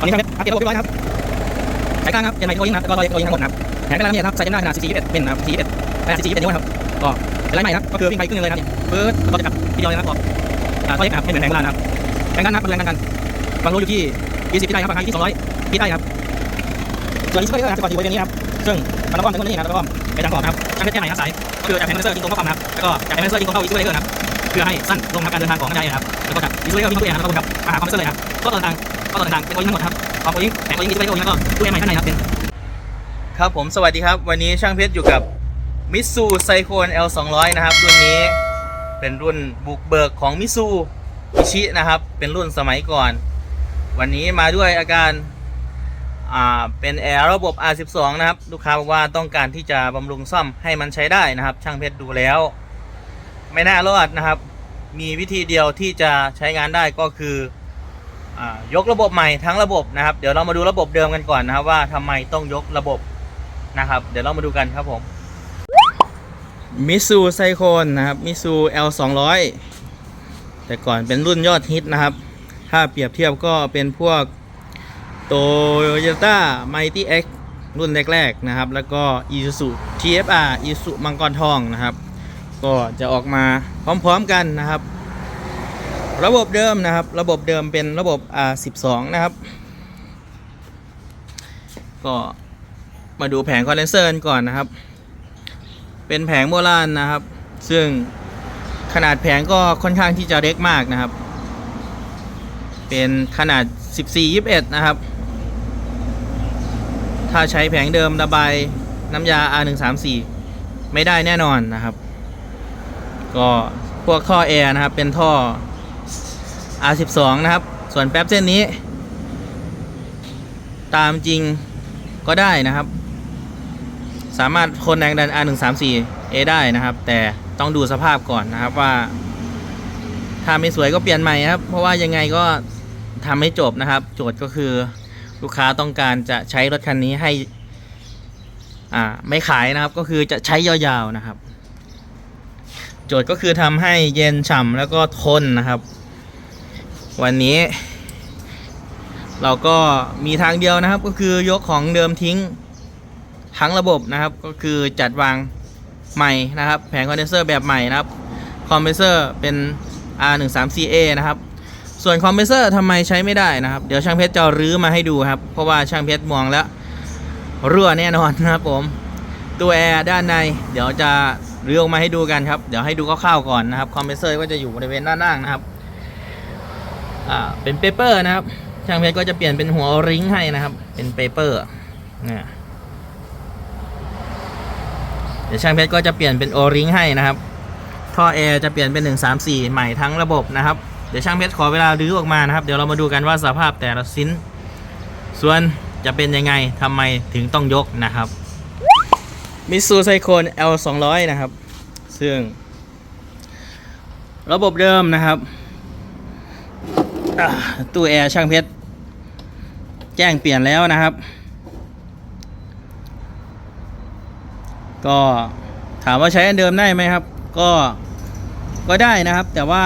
ตอนนี้ทำอัพเกรดระบบเรียบร้อยครับสายกลางครับเจนไมโครยิงครับแล้วก็รอยรอยิงทั้งหมดนะครับแผงกระดานเนี่ยครับใส่จำหน้าขนาด41เป็นนะครับ41ขนาด44เป็นนิ้วครับก็เป็นไรใหม่ครับก็คือวิ่งไปครึ่งนึงเลยนะครับเบิร์ดแล้วก็จะกลับทีเดียวเลยนะครับก็อ่าก็เล็กครับไม่เหมือนแผงโบราณครับแผงด้นนะครับมันแรงกันกันบางรูอยู่ที่20ที่ได้ครับบางครั้งที่200ที่ได้ครับส่วนนี้กอร์นะครับจะก่อนอยู่บริเวณนี้ครับซึ่งมันระบอมเป็นคนนี้นะครับแล้วก็ไปทางขอบครับช่างเพชรแก้ใหม่ครับสายก็คือจากแผงเซอร์ยิงตรงเข้าปั๊มนะครับแล้วก็จากแผงเซอร์ยิงตรงเข้าอีสเปคเกอร์นะครับเพื่อให้สั้นลงทางการเดินทางของกระจายนะครับแล้วก็จากอีสเปคเกอร์วิ่งเข้าไปนะครับแล้วก็กับหาคอมเพรสเซอร์เลยครับก็ต่อทาง ก็ต่อทางเป็นโอยิงทั้งหมดครับขอบโอยิงแผงโอยิงอีสเปคเกอร์แล้วก็ตู้แอร์ใหม่ข้างในครับเป็นครับผมสวัสดีครับ วันนี้ช่างเพชรอยู่กับมิสูไซโคน L 2 0 0 นะครับ รุ่นนี้เป็นรุ่นบุกเบิกของมิสูอิชินะครับ เป็นรุ่นสมัยก่อน วันนี้มาด้วยอาการอ่าเป็นแอร์ระบบ R12 นะครับ ลูกค้าบอกว่าต้องการที่จะบำรุงซ่อมให้มันใช้ได้นะครับ ช่างเพชรดูแล้ว ไม่น่ารอดนะครับ มีวิธีเดียวที่จะใช้งานได้ก็คือ ยกระบบใหม่ทั้งระบบนะครับ เดี๋ยวเรามาดูระบบเดิมกันก่อนนะครับ ว่าทำไมต้องยกระบบนะครับ เดี๋ยวเรามาดูกันครับผมมิซูไซโคนนะครับมิซู L 2 0 0แต่ก่อนเป็นรุ่นยอดฮิตนะครับ ถ้าเปรียบเทียบก็เป็นพวกโตโยต้าไมตี้เอ็กรุ่นแรกๆนะครับ แล้วก็ Isuzu TFR Isuzu มังกรทองนะครับ ก็จะออกมาพร้อมๆกันนะครับ ระบบเดิมนะครับ ระบบเดิมเป็นระบบ R12 นะครับ ก็มาดูแผงคอนเดนเซอร์กันก่อนนะครับ เป็นแผงโบราณนะครับ ซึ่งขนาดแผงก็ค่อนข้างที่จะเล็กมากนะครับ เป็นขนาด 14-21 นะครับ ถ้าใช้แผงเดิมระบายน้ำยา R134 ไม่ได้แน่นอนนะครับ ก็พวกท่อแอร์นะครับ เป็นท่อ R12 นะครับ ส่วนแป๊บเส้นนี้ ตามจริงก็ได้นะครับ สามารถคนแรงดัน R134A ได้นะครับ แต่ต้องดูสภาพก่อนนะครับว่า ถ้าไม่สวยก็เปลี่ยนใหม่ครับ เพราะว่ายังไงก็ทำให้จบนะครับ โจทย์ก็คือลูกค้าต้องการจะใช้รถคันนี้ให้อ่าไม่ขายนะครับก็คือจะใช้ยาวๆนะครับ โจทย์ก็คือทำให้เย็นฉ่ำแล้วก็ทนนะครับ วันนี้ เราก็มีทางเดียวนะครับก็คือยกของเดิมทิ้งทั้งระบบนะครับ ก็คือจัดวางใหม่นะครับ แผงคอนเดนเซอร์แบบใหม่นะครับคอมเพรสเซอร์เป็น R13CA นะครับ ส่วนคอมเพรสเซอร์ทำไมใช้ไม่ได้นะครับ เดี๋ยวช่างเพชรจะรื้อมาให้ดูครับ เพราะว่าช่างเพชรมองแล้วรั่วแน่นอนนะครับผม ตัวแอร์ด้านใน เดี๋ยวจะรื้อออกมาให้ดูกันครับ เดี๋ยวให้ดูคร่าวๆก่อนนะครับ คอมเพรสเซอร์ก็จะอยู่บริเวณด้านล่างนะครับ อ่าเป็นเปเปอร์นะครับ ช่างเพชรก็จะเปลี่ยนเป็นหัวริงให้นะครับ เป็นเปเปอร์เนี่ยเดี๋ยวช่างเพชรก็จะเปลี่ยนเป็นโอริงให้นะครับ ท่อแอร์จะเปลี่ยนเป็น 1 3 4 ใหม่ทั้งระบบนะครับ เดี๋ยวช่างเพชรขอเวลารื้อออกมานะครับ เดี๋ยวเรามาดูกันว่าสภาพแต่ละชิ้น ส่วนจะเป็นยังไงทำไมถึงต้องยกนะครับมิสูไซโคน L 2 0 0นะครับ ซึ่ง ระบบเดิมนะครับ ตู้แอร์ช่างเพชร แจ้งเปลี่ยนแล้วนะครับ ก็ถามว่าใช้อันเดิมได้ไหมครับ ก็ก็ได้นะครับ แต่ว่า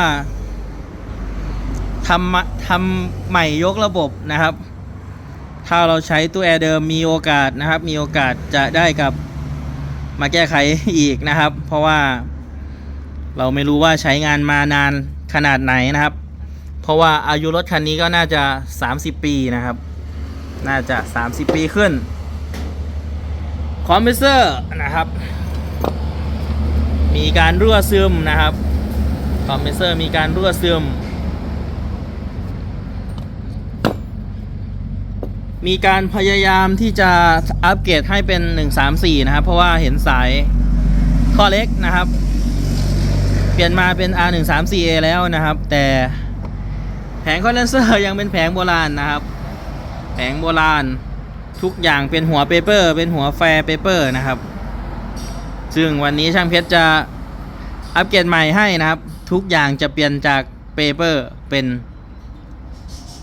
ทำทำใหม่ยกระบบนะครับ ถ้าเราใช้ตู้แอร์เดิมมีโอกาสนะครับ มีโอกาสจะได้กับมาแก้ไขอีกนะครับ เพราะว่าเราไม่รู้ว่าใช้งานมานานขนาดไหนนะครับ เพราะว่าอายุรถคันนี้ก็น่าจะ 30 ปีนะครับ น่าจะ 30 ปีขึ้น คอมเพรสเซอร์นะครับ มีการรั่วซึมนะครับ คอมเพรสเซอร์มีการรั่วซึม มีการพยายามที่จะอัปเกรดให้เป็น 134 นะครับ เพราะว่าเห็นสายข้อเล็กนะครับ เปลี่ยนมาเป็น R134A แล้วนะครับ แต่ แผงคอนเดนเซอร์ยังเป็นแผงโบราณนะครับ แผงโบราณทุกอย่างเป็นหัวเปเปอร์ เป็นหัวแฟร์เปเปอร์นะครับ ซึ่งวันนี้ช่างเพชรจะอัปเกรดใหม่ให้นะครับ ทุกอย่างจะเปลี่ยนจากเปเปอร์เป็น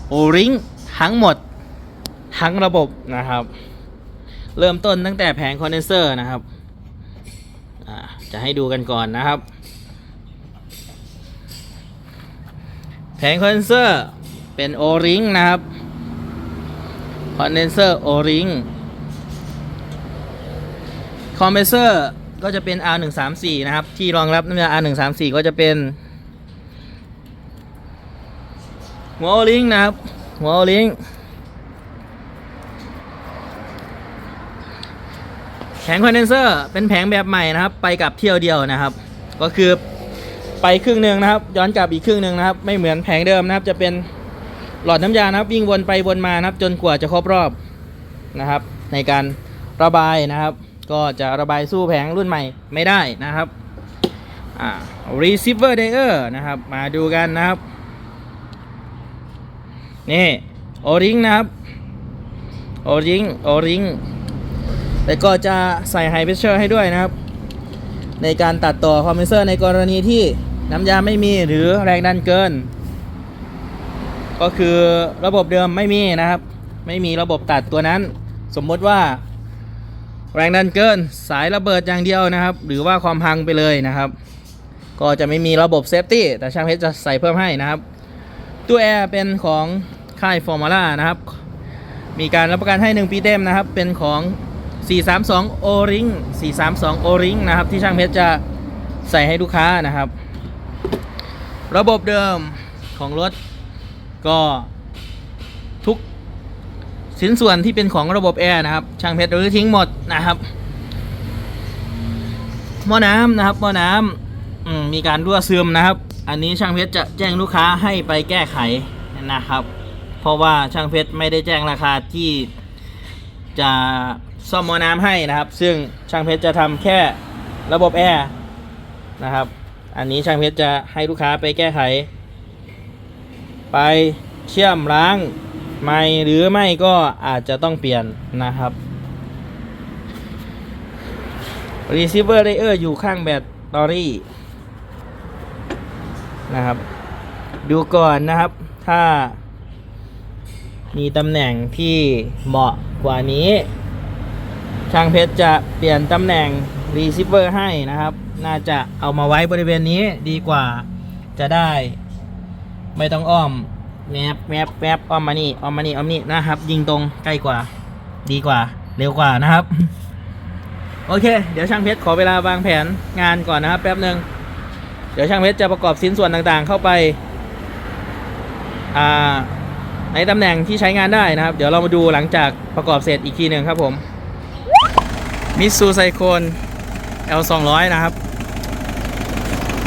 โอริงทั้งหมดทั้งระบบนะครับ เริ่มต้นตั้งแต่แผงคอนเดนเซอร์นะครับ จะให้ดูกันก่อนนะครับ ผงคอนเดนเซอร์เป็นโอริงนะครับคอนเดนเซอร์โอริงคอมเพรสเซอร์ก็จะเป็น R134 นะครับ ที่รองรับน้ำยา R134 ก็จะเป็นหัวโอลิงนะครับหัวโอลิงแผงคอนเดนเซอร์เป็นแผงแบบใหม่นะครับ ไปกับเที่ยวเดียวนะครับ ก็คือ ไปครึ่งหนึ่งนะครับ ย้อนกลับอีกครึ่งหนึ่งนะครับ ไม่เหมือนแผงเดิมนะครับ จะเป็นหลอดน้ำยานะครับ วิ่งวนไปวนมานะครับ จนกว่าจะครบรอบนะครับ ในการระบายนะครับ ก็จะระบายสู้แผงรุ่นใหม่ไม่ได้นะครับอ่า receiver layer นะครับ มาดูกันนะครับ นี่โอริงนะครับโอริงโอริงแต่ก็จะใส่ไฮเพรสเชอร์ให้ด้วยนะครับ ในการตัดต่อคอมเพรสเซอร์ในกรณีที่ น้ำยาไม่มีหรือแรงดันเกิน ก็คือระบบเดิมไม่มีนะครับ ไม่มีระบบตัดตัวนั้น สมมติว่า แรงดันเกินสายระเบิดอย่างเดียวนะครับ หรือว่าความพังไปเลยนะครับ ก็จะไม่มีระบบเซฟตี้แต่ช่างเพชรจะใส่เพิ่มให้นะครับ ตัวแอร์เป็นของค่ายฟอร์มูล่านะครับ มีการรับประกันให้ 1 ปีเต็มนะครับ เป็นของ 432 O ring 432 O ring นะครับ ที่ช่างเพชรจะใส่ให้ลูกค้านะครับ ระบบเดิมของรถ ก็ทุกชิ้นส่วนที่เป็นของระบบแอร์นะครับ ช่างเพชรรื้อทิ้งหมดนะครับหม้อน้ำนะครับหม้อน้ำอืมมีการรั่วซึมนะครับ อันนี้ช่างเพชรจะแจ้งลูกค้าให้ไปแก้ไขนะครับ เพราะว่าช่างเพชรไม่ได้แจ้งราคาที่จะซ่อมหม้อน้ำให้นะครับ ซึ่งช่างเพชรจะทำแค่ระบบแอร์นะครับ อันนี้ช่างเพชรจะให้ลูกค้าไปแก้ไข ไปเชื่อมล้างไม่หรือไม่ก็อาจจะต้องเปลี่ยนนะครับ receiver layer อยู่ข้างแบตเตอรี่นะครับ ดูก่อนนะครับถ้า มีตำแหน่งที่เหมาะกว่านี้ ช่างเพชรจะเปลี่ยนตำแหน่ง receiver ให้นะครับ น่าจะเอามาไว้บริเวณนี้ดีกว่า จะได้ ไม่ต้องอ้อมแมบแมบแมบอ้อมมานี่อ้อมมานี่อ้อมนี่นะครับ ยิงตรงใกล้กว่า ดีกว่า เร็วกว่านะครับ โอเค เดี๋ยวช่างเพชรขอเวลาวางแผนงานก่อนนะครับ แป๊บหนึ่งเดี๋ยวช่างเพชรจะประกอบชิ้นส่วนต่างๆ เข้าไปอ่าในตำแหน่งที่ใช้งานได้นะครับ เดี๋ยวเรามาดูหลังจากประกอบเสร็จอีกทีหนึ่งครับผมมิสูไซโคน L 2 0 0 นะครับ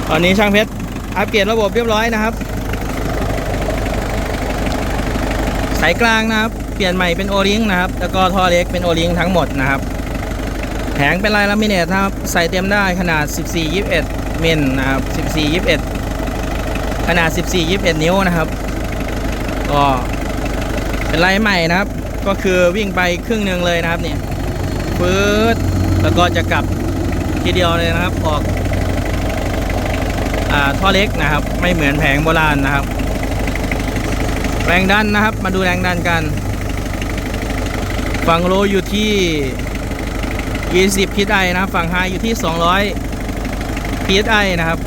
ตอนนี้ช่างเพชรอัปเกรดระบบเรียบร้อยนะครับ สายกลางนะครับ เปลี่ยนใหม่เป็นโอลิงนะครับ แล้วก็ท่อเล็กเป็นโอลิงทั้งหมดนะครับ แผงเป็นลายลามิเนตนะครับ ใส่เต็มได้ขนาด 14 21มิลนะครับ 14 21 ขนาด 14 21 นิ้วนะครับ ก็เป็นลายใหม่นะครับ ก็คือวิ่งไปครึ่งหนึ่งเลยนะครับเนี่ยฟืดแล้วก็จะกลับทีเดียวเลยนะครับ ออก ท่อเล็กนะครับ ไม่เหมือนแผงโบราณนะครับ แรงดันนะครับ มาดูแรงดันกัน ฝั่งโลอยู่ที่ 20 psi นะครับ ฝั่งไฮอยู่ที่ 200 psi นะครับ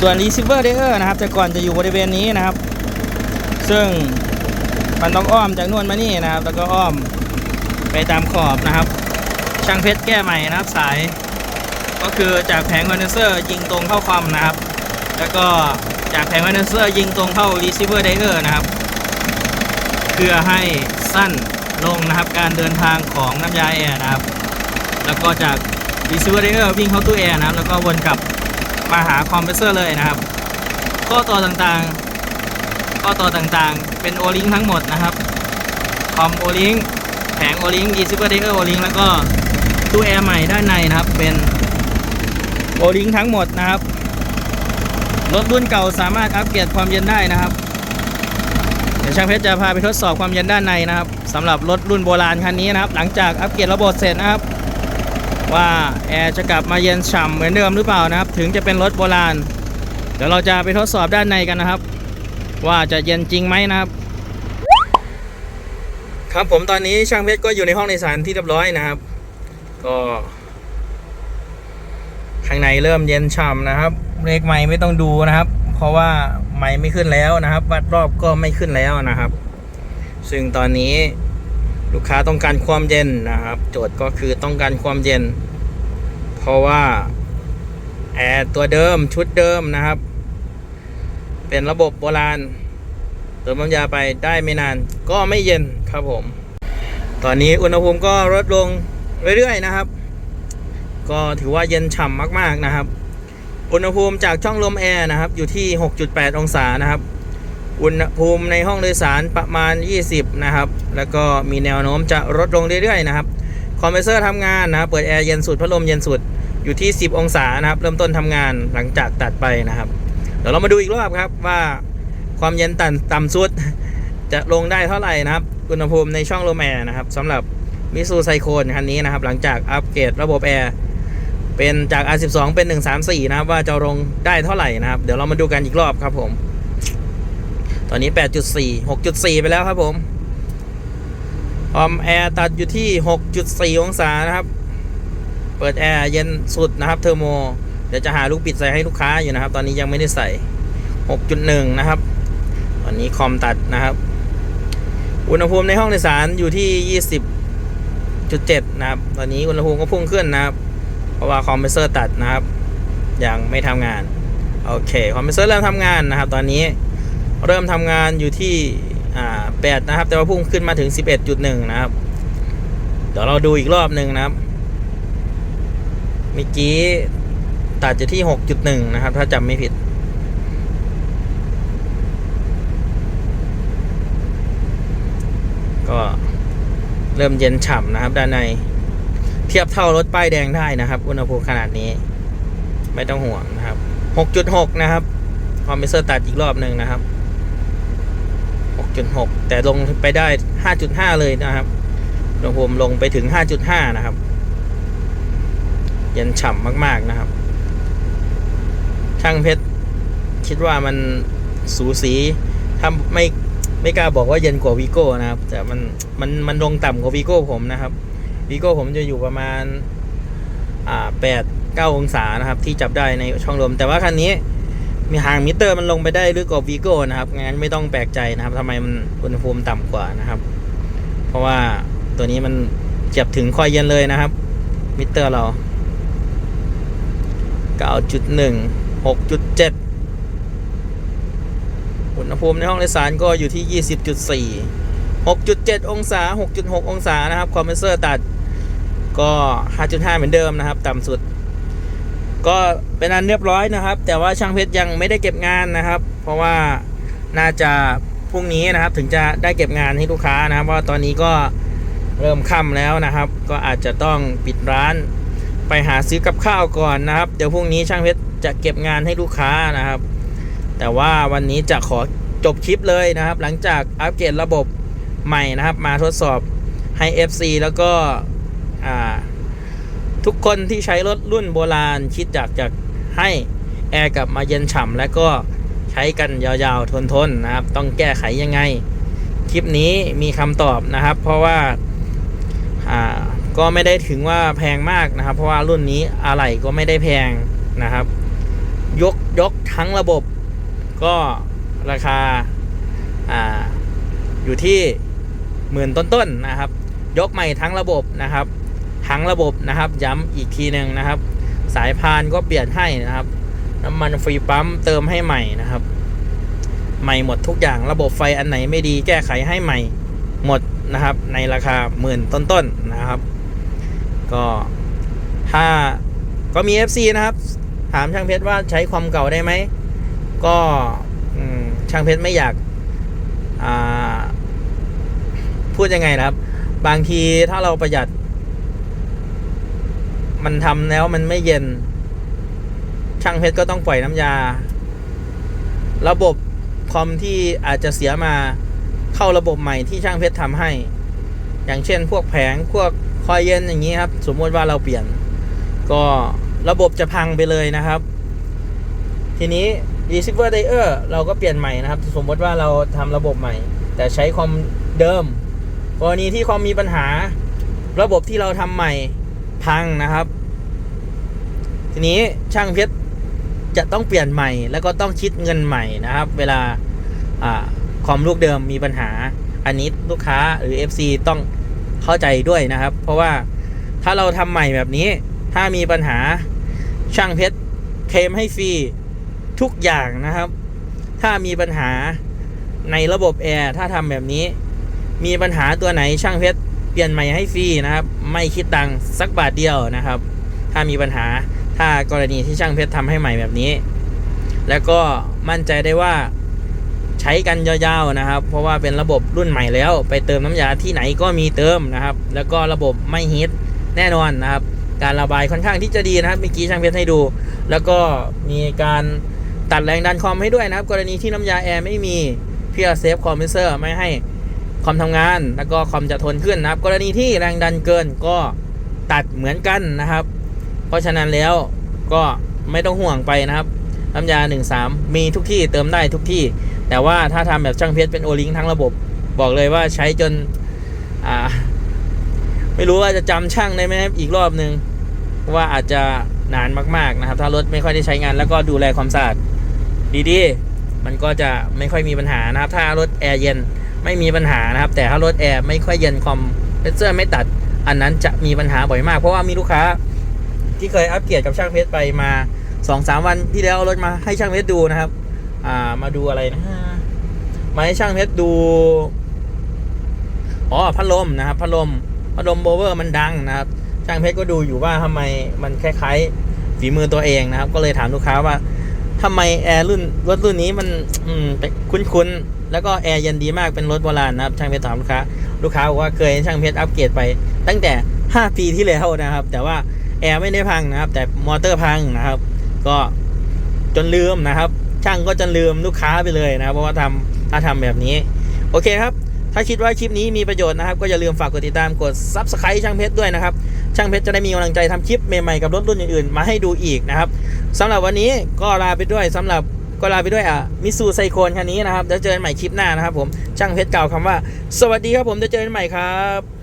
ส่วน receiver layer นะครับ แต่ก่อนจะอยู่บริเวณนี้นะครับ ซึ่งมันต้องอ้อมจากนวนมานี่นะครับ แล้วก็อ้อมไปตามขอบนะครับ ช่างเพชรแก้ใหม่นะครับสาย ก็คือจากแผงคอนเดนเซอร์ยิงตรงเข้าคอมนะครับ แล้วก็จากแผงคอนเดนเซอร์ยิงตรงเข้า receiver layer นะครับ เพื่อให้สั้นลงนะครับการเดินทางของน้ำยาแอร์นะครับ แล้วก็จาก receiver layer วิ่งเข้าตู้แอร์นะครับ แล้วก็วนกลับมาหาคอมเพรสเซอร์เลยนะครับ ข้อต่อต่างๆ ข้อต่อต่างๆ เป็นโอลิงทั้งหมดนะครับคอมโอลิงแผงโอลิง receiver layer โอลิงแล้วก็ตู้แอร์ใหม่ด้านในนะครับเป็น โอลิงทั้งหมดนะครับ รถรุ่นเก่าสามารถอัปเกรดความเย็นได้นะครับ เดี๋ยวช่างเพชรจะพาไปทดสอบความเย็นด้านในนะครับสำหรับรถรุ่นโบราณคันนี้นะครับ หลังจากอัปเกรดระบบเสร็จนะครับ ว่าแอร์จะกลับมาเย็นฉ่ำเหมือนเดิมหรือเปล่านะครับ ถึงจะเป็นรถโบราณ เดี๋ยวเราจะไปทดสอบด้านในกันนะครับ ว่าจะเย็นจริงไหมนะครับครับผมตอนนี้ช่างเพชรก็อยู่ในห้องโดยสารที่เรียบร้อยนะครับ ก็ ข้างในเริ่มเย็นฉ่ำนะครับเบรกใหม่ไม่ต้องดูนะครับ เพราะว่าไม้ไม่ขึ้นแล้วนะครับ วัดรอบก็ไม่ขึ้นแล้วนะครับ ซึ่งตอนนี้ลูกค้าต้องการความเย็นนะครับ โจทย์ก็คือต้องการความเย็น เพราะว่าแอร์ตัวเดิมชุดเดิมนะครับ เป็นระบบโบราณเติมน้ำยาไปได้ไม่นานก็ไม่เย็นครับผม ตอนนี้อุณหภูมิก็ลดลงเรื่อยๆนะครับ ก็ถือว่าเย็นฉ่ำมากๆนะครับ อุณหภูมิจากช่องลมแอร์นะครับ อยู่ที่ 6.8 องศานะครับ อุณหภูมิในห้องโดยสารประมาณ 20 นะครับ แล้วก็มีแนวโน้มจะลดลงเรื่อยๆนะครับ คอมเพรสเซอร์ทำงานนะครับ เปิดแอร์เย็นสุดพัดลมเย็นสุด อยู่ที่ 10 องศานะครับ เริ่มต้นทำงานหลังจากตัดไปนะครับ เดี๋ยวเรามาดูอีกรอบครับว่าความเย็นต่ำต่ำสุดจะลงได้เท่าไหร่นะครับ อุณหภูมิในช่องลมแอร์นะครับสำหรับมิซูไซโคนคันนี้นะครับ หลังจากอัปเกรดระบบแอร์ เป็นจาก R12 เป็น 134 นะครับ ว่าจะลงได้เท่าไหร่นะครับ เดี๋ยวเรามาดูกันอีกรอบครับผม ตอนนี้ 8.4 6.4 ไปแล้วครับผมออมแอร์ตัดอยู่ที่ 6.4 องศานะครับ เปิดแอร์เย็นสุดนะครับเทอร์โม เดี๋ยวจะหาลูกปิดใส่ให้ลูกค้าอยู่นะครับ ตอนนี้ยังไม่ได้ใส่ 6.1 นะครับ ตอนนี้คอมตัดนะครับ อุณหภูมิในห้องโดยสารอยู่ที่ 20.7 นะครับ ตอนนี้อุณหภูมิก็พุ่งขึ้นนะครับ เพราะว่าคอมเพรสเซอร์ตัดนะครับ ยังไม่ทำงาน โอเค คอมเพรสเซอร์เริ่มทำงานนะครับ ตอนนี้เริ่มทำงานอยู่ที่อ่า8นะครับ แต่ว่าพุ่งขึ้นมาถึง 11.1 นะครับ เดี๋ยวเราดูอีกรอบหนึ่งนะครับเมื่อกี้ตัดอยู่ที่ 6.1 นะครับ ถ้าจำไม่ผิดก็เริ่มเย็นฉ่ำนะครับด้านใน เทียบเท่ารถป้ายแดงได้นะครับ อุณหภูมิขนาดนี้ ไม่ต้องห่วงนะครับ 6.6 นะครับคอมเพรสเซอร์ตัดอีกรอบหนึ่งนะครับ 6.6 แต่ลงไปได้ 5.5 เลยนะครับอุณหภูมิลงไปถึง 5.5 นะครับเย็นฉ่ำมาก ๆนะครับ ช่างเพชรคิดว่ามันสูสีถ้าไม่ไม่กล้าบอกว่าเย็นกว่าวีโก้นะครับ แต่มันมันมันลงต่ำกว่าวีโก้ผมนะครับ วีโก้ผมจะอยู่ประมาณอ่าแปดเก้าองศานะครับ ที่จับได้ในช่องลม แต่ว่าคันนี้มีห่างมิเตอร์มันลงไปได้ลึกกว่าวีโก้นะครับงั้นไม่ต้องแปลกใจนะครับทำไมมันอุณหภูมิต่ำกว่านะครับ เพราะว่าตัวนี้มันเจ็บถึงคอยเย็นเลยนะครับ มิเตอร์เรา 9.1 6.7 อุณหภูมิในห้องโดยสารก็อยู่ที่ 20.4 6.7 องศา 6.6 องศานะครับคอมเพรสเซอร์ตัด ก็ 5.5 เหมือนเดิมนะครับ ต่ำสุด ก็เป็นอันเรียบร้อยนะครับ แต่ว่าช่างเพชรยังไม่ได้เก็บงานนะครับ เพราะว่าน่าจะพรุ่งนี้นะครับ ถึงจะได้เก็บงานให้ลูกค้านะครับ เพราะว่าตอนนี้ก็เริ่มค่ำแล้วนะครับ ก็อาจจะต้องปิดร้านไปหาซื้อกับข้าวก่อนนะครับ เดี๋ยวพรุ่งนี้ช่างเพชรจะเก็บงานให้ลูกค้านะครับ แต่ว่าวันนี้จะขอจบคลิปเลยนะครับ หลังจากอัปเกรดระบบใหม่นะครับ มาทดสอบให้ FC แล้วก็ ทุกคนที่ใช้รถรุ่นโบราณคิดอยากจะให้แอร์กลับมาเย็นฉ่ำและก็ใช้กันยาวๆ ทนๆนะครับ ต้องแก้ไขยังไง คลิปนี้มีคำตอบนะครับ เพราะว่าก็ไม่ได้ถึงว่าแพงมากนะครับ เพราะว่ารุ่นนี้อะไหล่ก็ไม่ได้แพงนะครับ ยกยกทั้งระบบก็ราคาอ่าอยู่ที่หมื่นต้นๆนะครับ ยกใหม่ทั้งระบบนะครับ ทั้งระบบนะครับ ย้ำอีกทีหนึ่งนะครับ สายพานก็เปลี่ยนให้นะครับ น้ำมันฟรีปั๊มเติมให้ใหม่นะครับ ใหม่หมดทุกอย่างระบบไฟอันไหนไม่ดีแก้ไขให้ใหม่หมดนะครับ ในราคาหมื่นต้นๆนะครับ ก็ถ้าก็มี FC นะครับ ถามช่างเพชรว่าใช้ความเก่าได้ไหม ก็ช่างเพชรไม่อยากาพูดยังไงนะครับ บางทีถ้าเราประหยัด มันทำแล้วมันไม่เย็น ช่างเพชรก็ต้องปล่อยน้ำยา ระบบคอมที่อาจจะเสียมาเข้าระบบใหม่ที่ช่างเพชรทำให้ อย่างเช่น พวกแผงพวกคอยเย็นอย่างนี้ครับ สมมติว่าเราเปลี่ยน ก็ระบบจะพังไปเลยนะครับ ทีนี้ receiver layer เราก็เปลี่ยนใหม่นะครับ สมมติว่าเราทำระบบใหม่ แต่ใช้คอมเดิมกรณีที่คอมมีปัญหา ระบบที่เราทำใหม่ พังนะครับ ทีนี้ช่างเพชรจะต้องเปลี่ยนใหม่ แล้วก็ต้องคิดเงินใหม่นะครับ เวลาอ่าคอมลูกเดิมมีปัญหา อันนี้ลูกค้าหรือ FC ต้องเข้าใจด้วยนะครับ เพราะว่าถ้าเราทำใหม่แบบนี้ ถ้ามีปัญหาช่างเพชรเคลมให้ฟรีทุกอย่างนะครับ ถ้ามีปัญหาในระบบแอร์ถ้าทำแบบนี้ มีปัญหาตัวไหนช่างเพชรเปลี่ยนใหม่ให้ฟรีนะครับ ไม่คิดตังค์สักบาทเดียวนะครับ ถ้ามีปัญหาถ้ากรณีที่ช่างเพชรทำให้ใหม่แบบนี้ แล้วก็มั่นใจได้ว่าใช้กันยาวๆนะครับ เพราะว่าเป็นระบบรุ่นใหม่แล้ว ไปเติมน้ำยาที่ไหนก็มีเติมนะครับ แล้วก็ระบบไม่ฮิตแน่นอนนะครับ การระบายค่อนข้างที่จะดีนะครับเมื่อกี้ช่างเพชรให้ดู แล้วก็มีการตัดแรงดันคอมให้ด้วยนะครับ กรณีที่น้ำยาแอร์ไม่มีเพื่อเซฟคอมเพรสเซอร์ไม่ให้ คอมทำงาน แล้วก็คอมจะทนขึ้นนะครับ กรณีที่แรงดันเกินก็ตัดเหมือนกันนะครับ เพราะฉะนั้นแล้วก็ไม่ต้องห่วงไปนะครับน้ำยา 13 มีทุกที่เติมได้ทุกที่ แต่ว่าถ้าทำแบบช่างเพชรเป็นโอลิงทั้งระบบ บอกเลยว่าใช้จนอ่าไม่รู้ว่าจะจำช่างได้ไหมอีกรอบหนึ่งว่าอาจจะนานมากๆนะครับ ถ้ารถไม่ค่อยได้ใช้งานแล้วก็ดูแลความสะอาดดีๆ มันก็จะไม่ค่อยมีปัญหานะครับ ถ้ารถแอร์เย็น ไม่มีปัญหานะครับ แต่ถ้ารถแอร์ไม่ค่อยเย็นคอมเพรสเซอร์ไม่ตัด อันนั้นจะมีปัญหาบ่อยมาก เพราะว่ามีลูกค้าที่เคยอัปเกรดกับช่างเพชรไปมาสองสามวันที่แล้วเอารถมาให้ช่างเพชรดูนะครับ อ่ามาดูอะไรนะมาให้ช่างเพชรดูอ๋อพัดลมนะครับพัดลมพัดลมโบเวอร์มันดังนะครับ ช่างเพชรก็ดูอยู่ว่าทำไมมันคล้ายๆฝีมือตัวเองนะครับ ก็เลยถามลูกค้าว่าทำไมแอร์รุ่นรถรุ่นนี้มัน อืมคุ้นๆ แล้วก็แอร์เย็นดีมากเป็นรถโบราณนะครับช่างเพชรถามลูกค้าลูกค้าบอกว่าเคยให้ช่างเพชรอัปเกรดไป ตั้งแต่ 5 ปีที่แล้วนะครับ แต่ว่าแอร์ไม่ได้พังนะครับ แต่มอเตอร์พังนะครับ ก็จนลืมนะครับ ช่างก็จนลืมลูกค้าไปเลยนะครับเพราะว่าทำถ้าทำแบบนี้ โอเคครับ ถ้าคิดว่าคลิปนี้มีประโยชน์นะครับ ก็อย่าลืมฝากกดติดตามกด Subscribe ช่างเพชรด้วยนะครับ ช่างเพชรจะได้มีกำลังใจทำคลิปใหม่ๆกับรถรุ่นอื่นๆมาให้ดูอีกนะครับสำหรับวันนี้ก็ลาไปด้วยสำหรับ ก็ลาไปด้วยอะมิสูไซโคนคันนี้นะครับเดี๋ยวเจอกันใหม่คลิปหน้านะครับผมช่างเพชรกล่าวคำว่า สวัสดีครับผมเดี๋ยวเจอกันใหม่ครับ